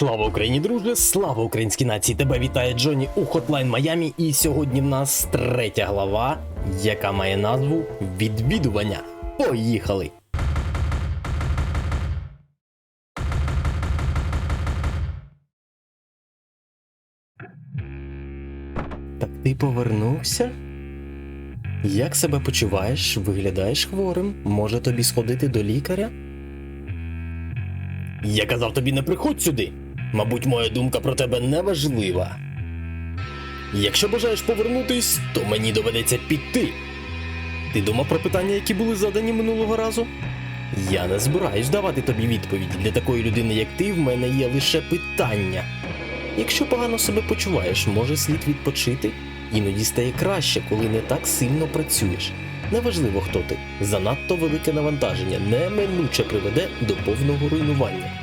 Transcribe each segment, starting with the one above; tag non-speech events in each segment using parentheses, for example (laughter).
Слава Україні, друже! Слава українській нації! Тебе вітає Джоні у Hotline Майамі. І сьогодні в нас третя глава, яка має назву Відвідування. Поїхали! Так ти повернувся? Як себе почуваєш? Виглядаєш хворим? Може тобі сходити до лікаря? Я казав тобі не приходь сюди. Мабуть, моя думка про тебе не важлива. Якщо бажаєш повернутись, то мені доведеться піти. Ти думав про питання, які були задані минулого разу? Я не збираюсь давати тобі відповідь. Для такої людини, як ти, в мене є лише питання. Якщо погано себе почуваєш, може слід відпочити. Іноді стає краще, коли не так сильно працюєш. Неважливо, хто ти. Занадто велике навантаження неминуче приведе до повного руйнування.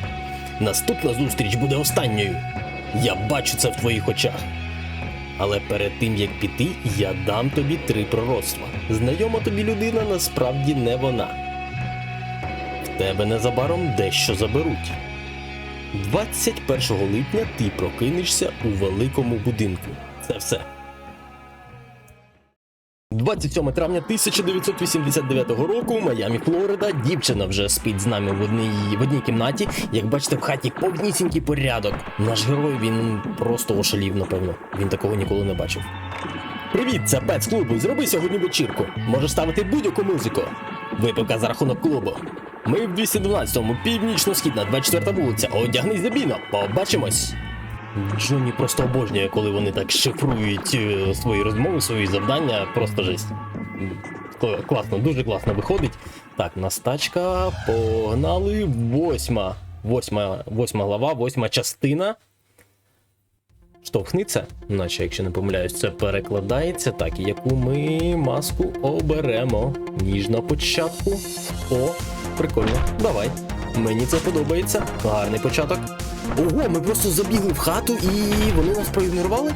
Наступна зустріч буде останньою. Я бачу це в твоїх очах. Але перед тим як піти, я дам тобі три пророцтва. Знайома тобі людина насправді не вона. В тебе незабаром дещо заберуть. 21 липня ти прокинешся у великому будинку. Це все. 27 травня 1989 року, Майамі, Флорида. Дівчина вже спить з нами в одній, в одній кімнаті. Як бачите, в хаті повнісінький порядок. Наш герой він просто ошалів, напевно. Він такого ніколи не бачив. Привіт, це Пет з клубу. Зроби сьогодні вечірку. Можеш ставити будь-яку музику. Випивка за рахунок клубу. Ми в 212-му, північно-східна, 24 вулиця. Одягнись забіно. Побачимось. Джонні просто обожнює, коли вони так шифрують е, свої розмови, свої завдання. Просто жесть. Класно, дуже класно виходить. Так, нас тачка, погнали. Восьма. Восьма, восьма глава, восьма частина. Штовхниться, наче, якщо не помиляюсь, це перекладається. Так, яку ми маску оберемо. Ніж на початку. О, прикольно. Давай. Мені це подобається. Гарний початок. Ого, ми просто забігли в хату і вони нас проігнорували.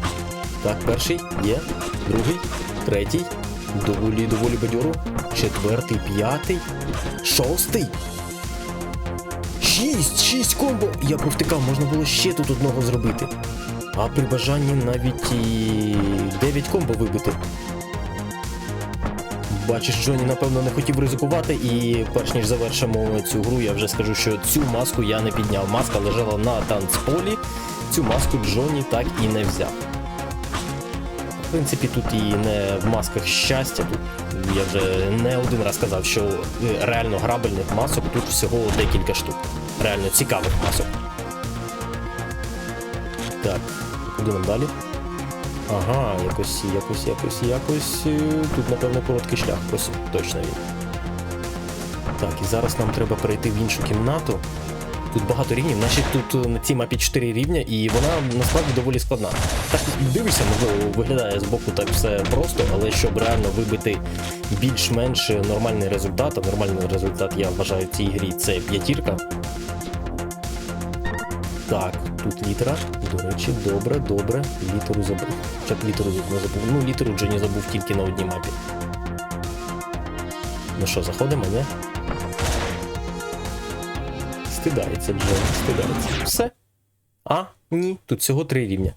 Так, перший є, другий, третій, доволі, доволі бадьоро, четвертий, п'ятий, шостий. Шість, шість комбо. Я повтикав, можна було ще тут одного зробити. А при бажанні навіть і 9 комбо вибити. Бачиш, Джоні, напевно, не хотів ризикувати, і перш ніж завершимо цю гру, я вже скажу, що цю маску я не підняв. Маска лежала на танцполі. Цю маску Джоні так і не взяв. В принципі, тут і не в масках щастя. Тут я вже не один раз казав, що е, реально грабельних масок тут всього декілька штук. Реально цікавих масок. Так, куди далі? Ага, якось, якось, якось, якось. е, Тут, напевно, короткий шлях, ось точно він. Так, і зараз нам треба перейти в іншу кімнату. Тут багато рівнів, значить тут е, на цій мапі 4 рівня, і вона насправді доволі складна. Так дивишся, можливо, виглядає з боку так все просто, але щоб реально вибити більш-менш нормальний результат, а нормальний результат я вважаю в цій грі це п'ятірка. Так, тут літера. До речі, добре, добре. Літеру забув. Хоча б літеру не забув. Ну, літеру Джені забув тільки на одній мапі. Ну що, заходимо, ні? Стидається, Джон, стидається. Все. А, ні, тут всього три рівня.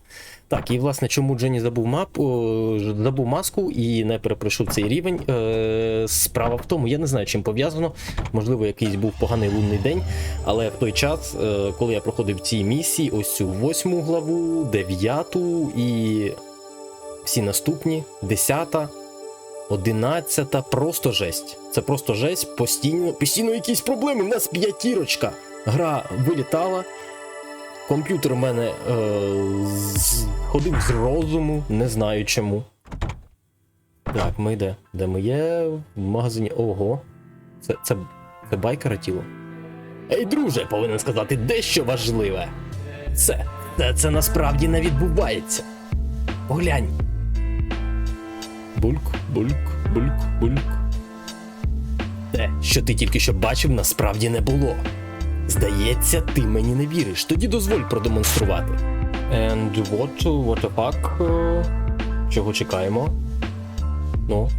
Так, і власне, чому Дженні забув мапу, забув маску і не перепройшов цей рівень. Е, справа в тому, я не знаю, чим пов'язано. Можливо, якийсь був поганий лунний день. Але в той час, е, коли я проходив ці місії, ось цю восьму главу, дев'яту і всі наступні, десята, одинадцята, просто жесть. Це просто жесть. Постійно, постійно якісь проблеми. У нас п'ятірочка. Гра вилітала. Комп'ютер у мене е, з... ходив з розуму, не знаю чому. Так, ми де? Де ми є? В магазині. Ого. Це, це, це байкера тіло. Ей, друже, повинен сказати дещо важливе. Це, це, це насправді не відбувається. Поглянь. Бульк, бульк, бульк, бульк. Те, що ти тільки що бачив, насправді не було. Здається, ти мені не віриш. Тоді дозволь продемонструвати. And what, what the fuck? Чого чекаємо? Ну.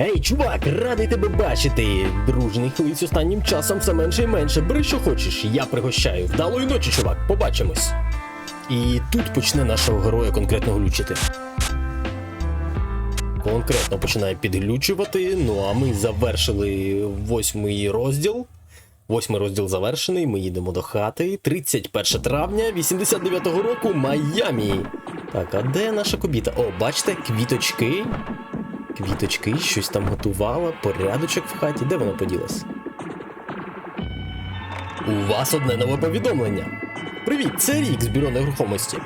Ей, чувак, радий тебе бачити! Дружний хлиць останнім часом все менше і менше. Бери що хочеш, я пригощаю. Вдалої ночі, чувак, побачимось. І тут почне нашого героя конкретно глючити. Конкретно починає підглючувати. Ну а ми завершили восьмий розділ. Восьмий розділ завершений. Ми їдемо до хати. 31 травня 89-го року Майамі. Так, а де наша кобіта? О, бачите, квіточки. Квіточки, щось там готувала, порядочок в хаті. Де вона поділась? У вас одне нове повідомлення. Привіт, це Рік з бюро нерухомості.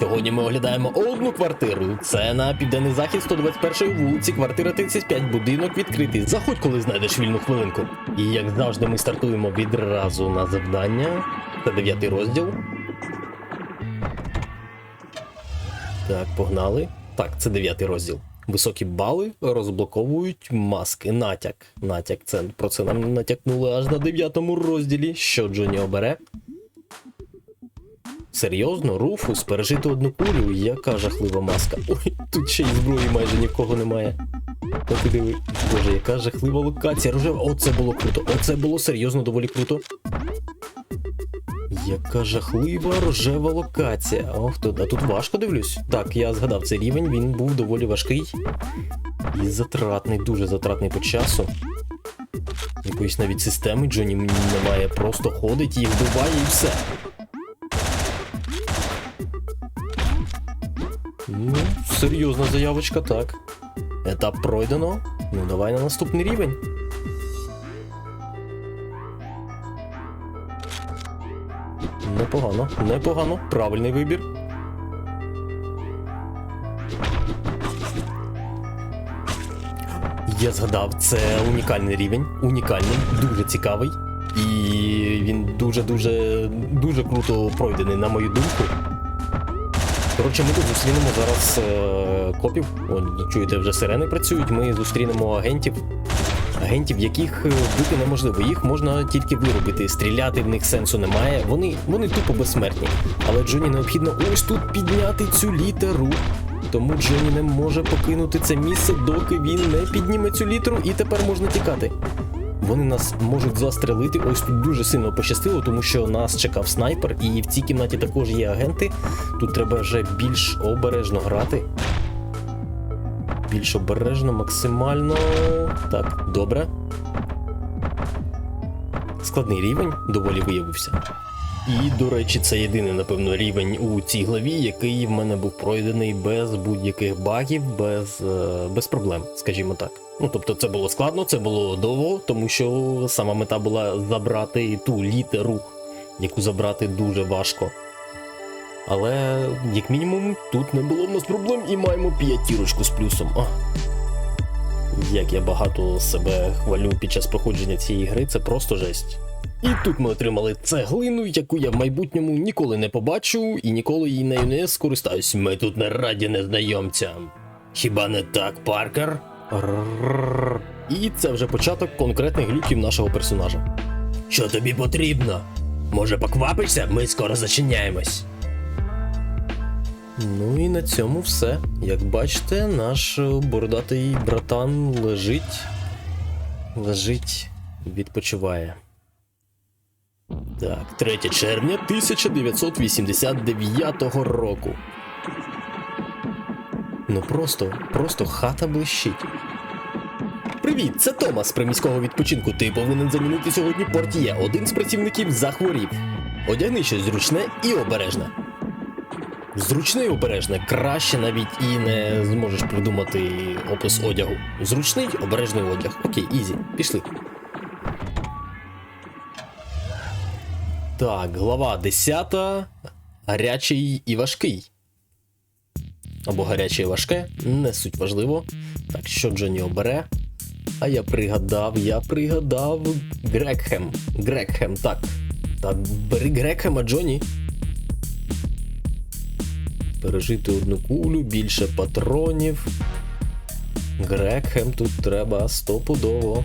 Сьогодні ми оглядаємо одну квартиру. Це на південний захід 121 вулиці, квартира 35, будинок відкритий. Заходь, коли знайдеш вільну хвилинку. І як завжди, ми стартуємо відразу на завдання. Це дев'ятий розділ. Так, погнали. Так, це дев'ятий розділ. Високі бали розблоковують маски. Натяк. Натяк. Це про це нам натякнули аж на дев'ятому розділі. Що Джоні обере? Серйозно, Руфус, пережити одну кулю, яка жахлива маска. Ой, тут ще й зброї майже нікого немає. Та ти диви, боже, яка жахлива локація. Рожева. Оце було круто. Оце було серйозно доволі круто. Яка жахлива рожева локація. Ох, тут, а тут важко дивлюсь. Так, я згадав цей рівень, він був доволі важкий. І затратний, дуже затратний по часу. Якоїсь навіть системи Джоні немає, просто ходить, їх вбиває і все. Серйозна заявочка, так. Етап пройдено. Ну, давай на наступний рівень. Непогано, непогано, правильний вибір. Я згадав, це унікальний рівень, унікальний, дуже цікавий. І він дуже-дуже дуже круто пройдений, на мою думку. Коротше, ми тут зустрінемо зараз е, копів. От, чуєте, вже сирени працюють. Ми зустрінемо агентів. Агентів, яких е, бити неможливо. Їх можна тільки виробити. Стріляти в них сенсу немає. Вони, вони тупо безсмертні. Але Джоні необхідно ось тут підняти цю літеру. Тому Джоні не може покинути це місце, доки він не підніме цю літеру, і тепер можна тікати. Вони нас можуть застрелити. Ось тут дуже сильно пощастило, тому що нас чекав снайпер, і в цій кімнаті також є агенти. Тут треба вже більш обережно грати. Більш обережно, максимально. Так, добре. Складний рівень доволі виявився. І, до речі, це єдиний, напевно, рівень у цій главі, який в мене був пройдений без будь-яких багів, без, е, без проблем, скажімо так. Ну, тобто, це було складно, це було довго, тому що сама мета була забрати ту літеру, яку забрати дуже важко. Але, як мінімум, тут не було в нас проблем і маємо п'ятірочку з плюсом. А. Як я багато себе хвалю під час проходження цієї гри, це просто жесть. І тут ми отримали цеглину, яку я в майбутньому ніколи не побачу і ніколи її нею не скористаюсь. Ми тут не раді незнайомцям. Хіба не так, Паркер? І це вже початок конкретних глюків нашого персонажа. Що тобі потрібно? Може, поквапишся? Ми скоро зачиняємось. Ну і на цьому все. Як бачите, наш бородатий братан лежить. Лежить, відпочиває. Так, 3 червня 1989 року. Ну просто, просто хата блищить. Привіт, це Томас з приміського відпочинку. Ти повинен замінити сьогодні портіє. Один з працівників захворів. Одягни щось зручне і обережне. Зручне і обережне. Краще навіть і не зможеш придумати опис одягу. Зручний, обережний одяг. Окей, ізі, пішли. Так, глава 10. Гарячий і важкий. Або гаряче і важке, не суть важливо. Так, що Джоні обере? А я пригадав, я пригадав Грекхем. Грекхем, так. Так, бери Грекхема, Джоні. Пережити одну кулю, більше патронів. Грекхем тут треба стопудово.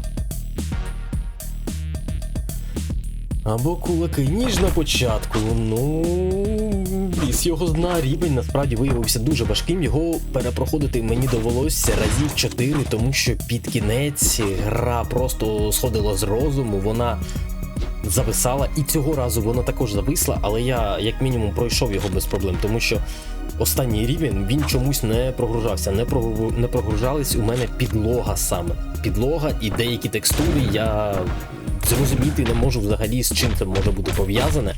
Або кулаки, ніж на початку. Ну, з його дна рівень насправді виявився дуже важким. Його перепроходити мені довелося разів 4, тому що під кінець гра просто сходила з розуму, вона зависала, і цього разу вона також зависла, але я як мінімум пройшов його без проблем, тому що останній рівень він чомусь не прогружався. Не, прогру- не прогружались у мене підлога саме. Підлога і деякі текстури я зрозуміти не можу взагалі з чим це може бути пов'язане.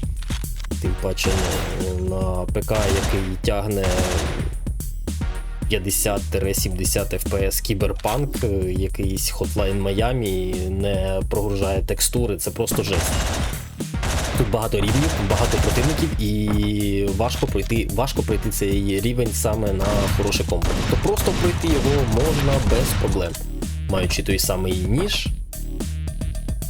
Тим паче на, на ПК, який тягне 50-70 FPS кіберпанк, е, якийсь Hotline Miami не прогружає текстури, це просто жесть. Тут багато рівнів, багато противників, і важко пройти, важко пройти цей рівень саме на хороше комбо. Тобто просто пройти його можна без проблем. Маючи той самий ніж,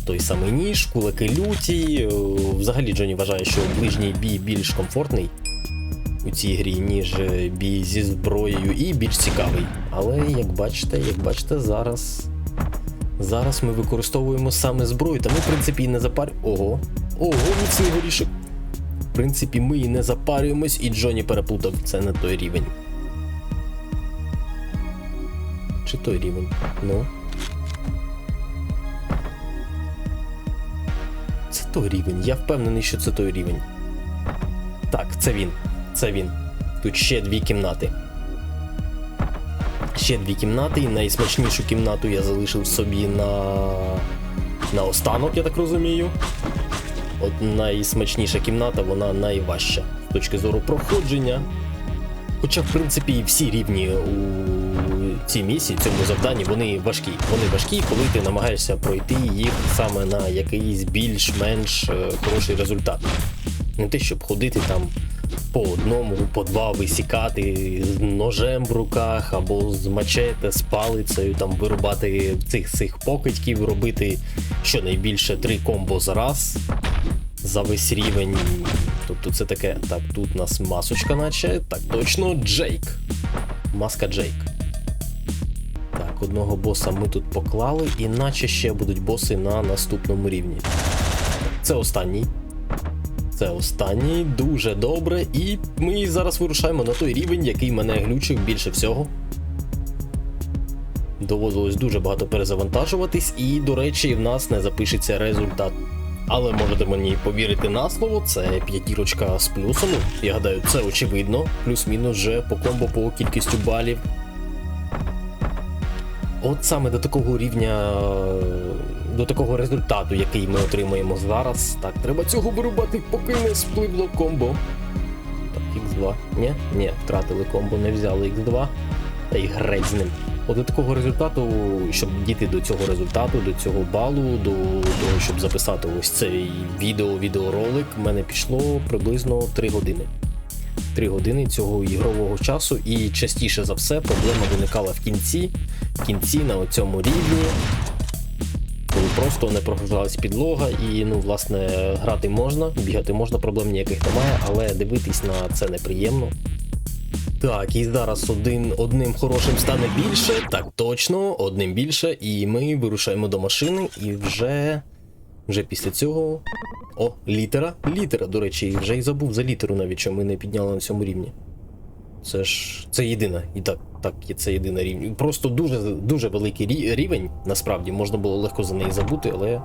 той самий ніж, кулаки люті. Е, Взагалі Джоні вважає, що ближній бій більш комфортний у цій грі, ніж е, бій зі зброєю, і більш цікавий. Але як бачите, як бачите, зараз. Зараз ми використовуємо саме зброю, та ми, в принципі, і не запар... Ого, ого, міцний горішок. В принципі, ми і не запарюємось, і Джоні переплутав це не той рівень. Чи той рівень? Ну. Той рівень. Я впевнений, що це той рівень. Так, це він. Це він. Тут ще дві кімнати. Ще дві кімнати, і найсмачнішу кімнату я залишив собі на. на останок, я так розумію. От найсмачніша кімната, вона найважча з точки зору проходження. Хоча, в принципі, і всі рівні у цій місії, цьому завданні, вони важкі. Вони важкі, коли ти намагаєшся пройти їх саме на якийсь більш-менш е, хороший результат. Не те, щоб ходити там по одному, по два висікати з ножем в руках або з мачете, з палицею, там вирубати цих цих покидьків, робити щонайбільше три комбо за раз за весь рівень. Тобто це таке. Так, тут у нас масочка, наче. Так, точно, Джейк. Маска Джейк. Так, одного боса ми тут поклали, іначе ще будуть боси на наступному рівні. Це останній. Це останній, дуже добре, і ми зараз вирушаємо на той рівень, який мене глючив більше всього. Доводилось дуже багато перезавантажуватись, і, до речі, в нас не запишеться результат. Але можете мені повірити на слово, це п'ятірочка з плюсом. Я гадаю, це очевидно. Плюс-мінус вже по комбо по кількістю балів. От саме до такого рівня, до такого результату, який ми отримаємо зараз. Так, треба цього вирубати, поки не спливло комбо. Так, X2. Ні, ні, втратили комбо, не взяли X2. Та й греть з ним. От до такого результату, щоб дійти до цього результату, до цього балу, до того, щоб записати ось цей відео, відеоролик, в мене пішло приблизно 3 години. 3 години цього ігрового часу, і частіше за все проблема виникала в кінці, кінці на цьому рівні, коли просто не прогружалась підлога, і ну, власне, грати можна, бігати можна, проблем ніяких немає, але дивитись на це неприємно. Так, і зараз один одним хорошим стане більше. Так, точно, одним більше. І ми вирушаємо до машини, і вже. Вже після цього. О, літера. Літера, до речі, вже й забув за літеру навіть, що ми не підняли на цьому рівні. Це ж. Це єдина. І так, так, це єдина рівень. Просто дуже дуже великий рівень, насправді, можна було легко за неї забути, але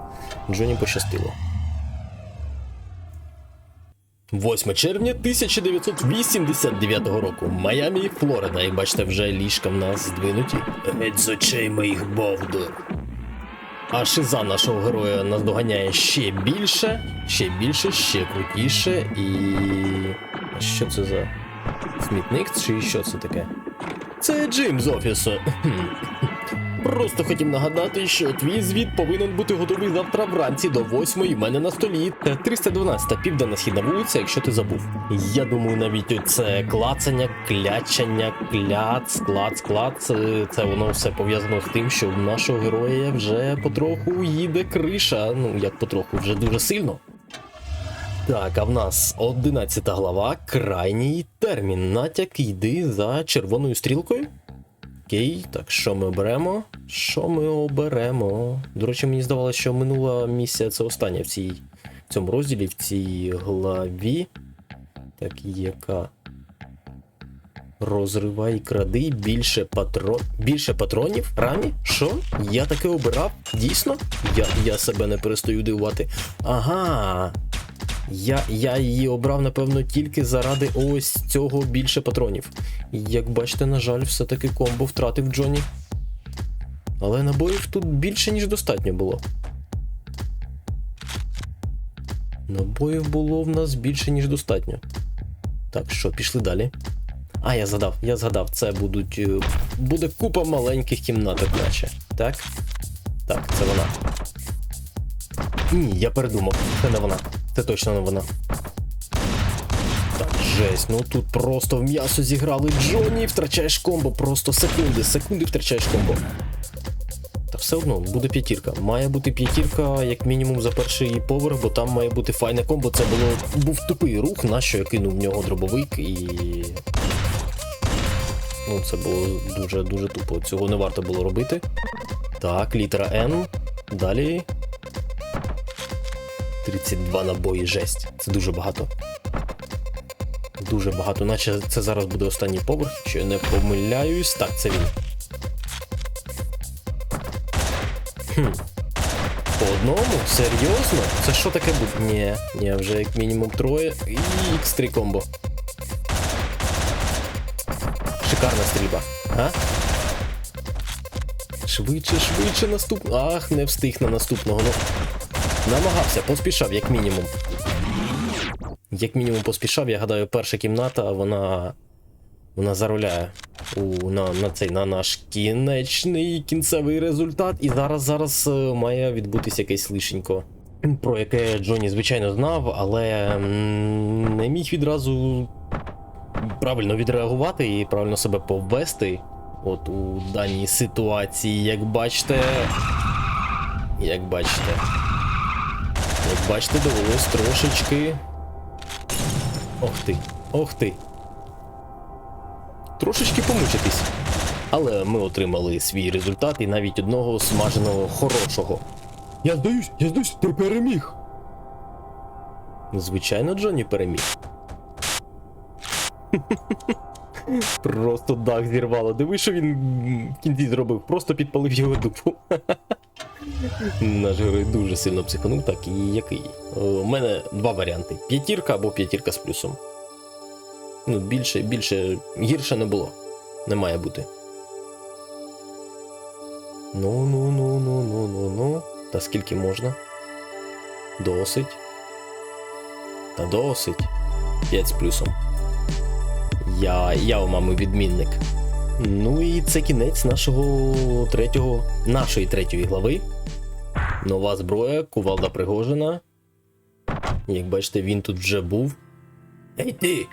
Джоні пощастило. 8 червня 1989 року. Майамі, Флорида. І бачите, вже ліжка в нас здвинуті. Геть з очей моїх бовдур. А шиза нашого героя наздоганяє ще більше, ще більше, ще крутіше і. Що це за смітник? Чи що це таке? Це Джим з офісу. Просто хотів нагадати, що твій звіт повинен бути готовий завтра вранці до 8 в мене на столі. Та 312 південна східна вулиця, якщо ти забув. Я думаю, навіть це клацання, клячання, кляц, клац, клац. е, Це воно все пов'язано з тим, що в нашого героя вже потроху їде криша. Ну як потроху, вже дуже сильно. Так, а в нас 11 глава, крайній термін. Натяк йди за червоною стрілкою. Окей, так що ми оберемо? Що ми оберемо? До речі, мені здавалося, що минула місія це остання в цій в цьому розділі, в цій главі. Так, яка. Розривай кради більше патрон. Більше патронів? Рамі? Що? Я таке обирав? Дійсно? Я, я себе не перестаю дивувати. Ага. Я, я її обрав, напевно, тільки заради ось цього більше патронів. Як бачите, на жаль, все-таки комбо втратив Джонні. Але набоїв тут більше, ніж достатньо було. Набоїв було в нас більше, ніж достатньо. Так, що, пішли далі. А, я згадав, я згадав, це будуть. е, Буде купа маленьких кімнаток, наче. Так? Так, це вона. Ні, я передумав. Це не вона. Це точно не вона. Так, жесть, ну тут просто в м'ясо зіграли Джонні, втрачаєш комбо, просто секунди, секунди втрачаєш комбо. Та все одно, буде п'ятірка. Має бути п'ятірка, як мінімум, за перший поверх, бо там має бути файне комбо. Це було був тупий рух, нащо я кинув в нього дробовик і. Ну, це було дуже дуже тупо. Цього не варто було робити. Так, літера N. Далі. 32 набої, жесть. Це дуже багато. Дуже багато, наче це зараз буде останній поверх, якщо я не помиляюсь. Так, це він. Хм. По одному? Серйозно? Це що таке буде? Ні, ні, вже як мінімум троє. І X3 комбо. Шикарна стрільба. А? Швидше, швидше наступ. Ах, не встиг на наступного. Ну. Намагався, поспішав, як мінімум. Як мінімум поспішав, я гадаю, перша кімната, вона. Вона заруляє у, на, на цей на наш кінечний кінцевий результат. І зараз зараз е, має відбутися якесь лишенько. Про яке Джоні, звичайно, знав, але не міг відразу правильно відреагувати і правильно себе повести. От у даній ситуації, як бачите. Як бачите. Як бачите, довелось трошечки. Ох ти, ох ти. Трошечки помучитись. Але ми отримали свій результат і навіть одного смаженого хорошого. Я здаюсь, я здаюсь, ти переміг. Звичайно, Джонні переміг. (laughs) Просто дах зірвало. Диви, що він в кінці зробив. Просто підпалив його дупу. (laughs) Наш герой дуже сильно психанув, так і який. Е, У мене два варіанти: п'ятірка або п'ятірка з плюсом. Ну, більше, більше, гірше не було. Не має бути. Ну, ну, ну, ну, ну, ну, ну. Та скільки можна? Досить. Та досить. 5 з плюсом. Я, я у мами відмінник. Ну і це кінець нашого третього, нашої третьої глави. Нова зброя, кувалда Пригожина. Як бачите, він тут вже був. Ей ти!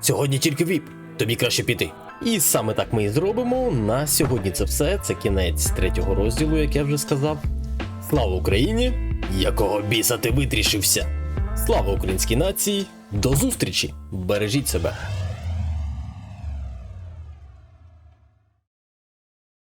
Сьогодні тільки віп, тобі краще піти. І саме так ми і зробимо. На сьогодні це все. Це кінець третього розділу, як я вже сказав. Слава Україні! Якого біса ти витрішився? Слава українській нації! До зустрічі! Бережіть себе!